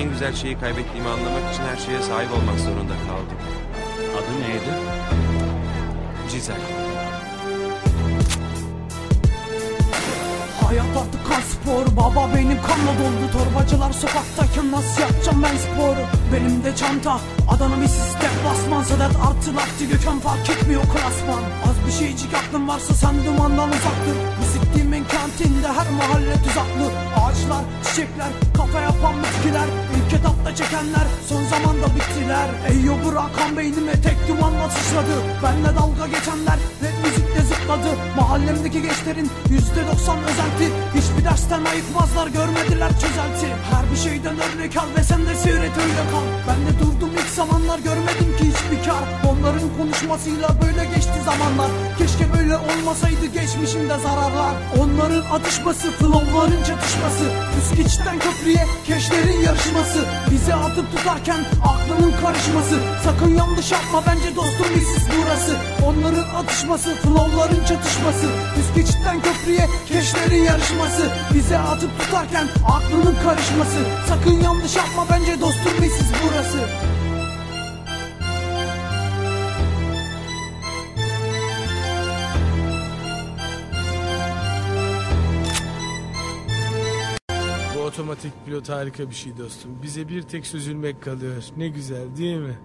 en güzel şeyi kaybettiğimi anlamak için her şeye sahip olmak zorunda kaldım. Adı neydi? Cizel. Hayat artık kan sporu Baba benim kanla doldu Torbacılar sokaktayken nasıl yapacağım ben sporu? Belimde çanta Adana bir sistem. Basman Sadat artı laktı gökhan fark etmiyor klasman. Az bir şeycik aklın varsa sen dumandan uzaktır. Bu siktiğimin kantinde her mahalle tuzaklı. Ağaçlar, çiçekler, kafa yapan bitkiler. İlk etapta çekenler son zamanda bittiler. Eyyo bırakan beynime tek dumanla sıçradı. Benle dalga geçenler rap zıpladı Mahallemdeki gençlerin yüzde doksan özenti. Hiçbir dersten ayıkmazlar görmediler çözelti. Her bir şeyden örnek al ve sen de seyret öyle kal. Ben de durdum ilk zamanlar görmedim ki hiçbir kar Onların konuşmasıyla böyle geçti zamanlar. Keşke böyle olmasaydı geçmişimde zararlar. Onların atışması, flowların çatışması. Üskiçten köprüye keşlerin yarışması. Bizi atıp tutarken aklının karışması. Sakın yanlış yapma bence dostum bizsiz burası. Onların atışması, flowların çatışması. Üskiçten köprüye keşlerin yarışması. Bize atıp tutarken aklının karışması. Sakın yanlış yapma bence dostum bizsiz burası otomatik pilot harika bir şey dostum. Bize bir tek süzülmek kalıyor. Ne güzel değil mi?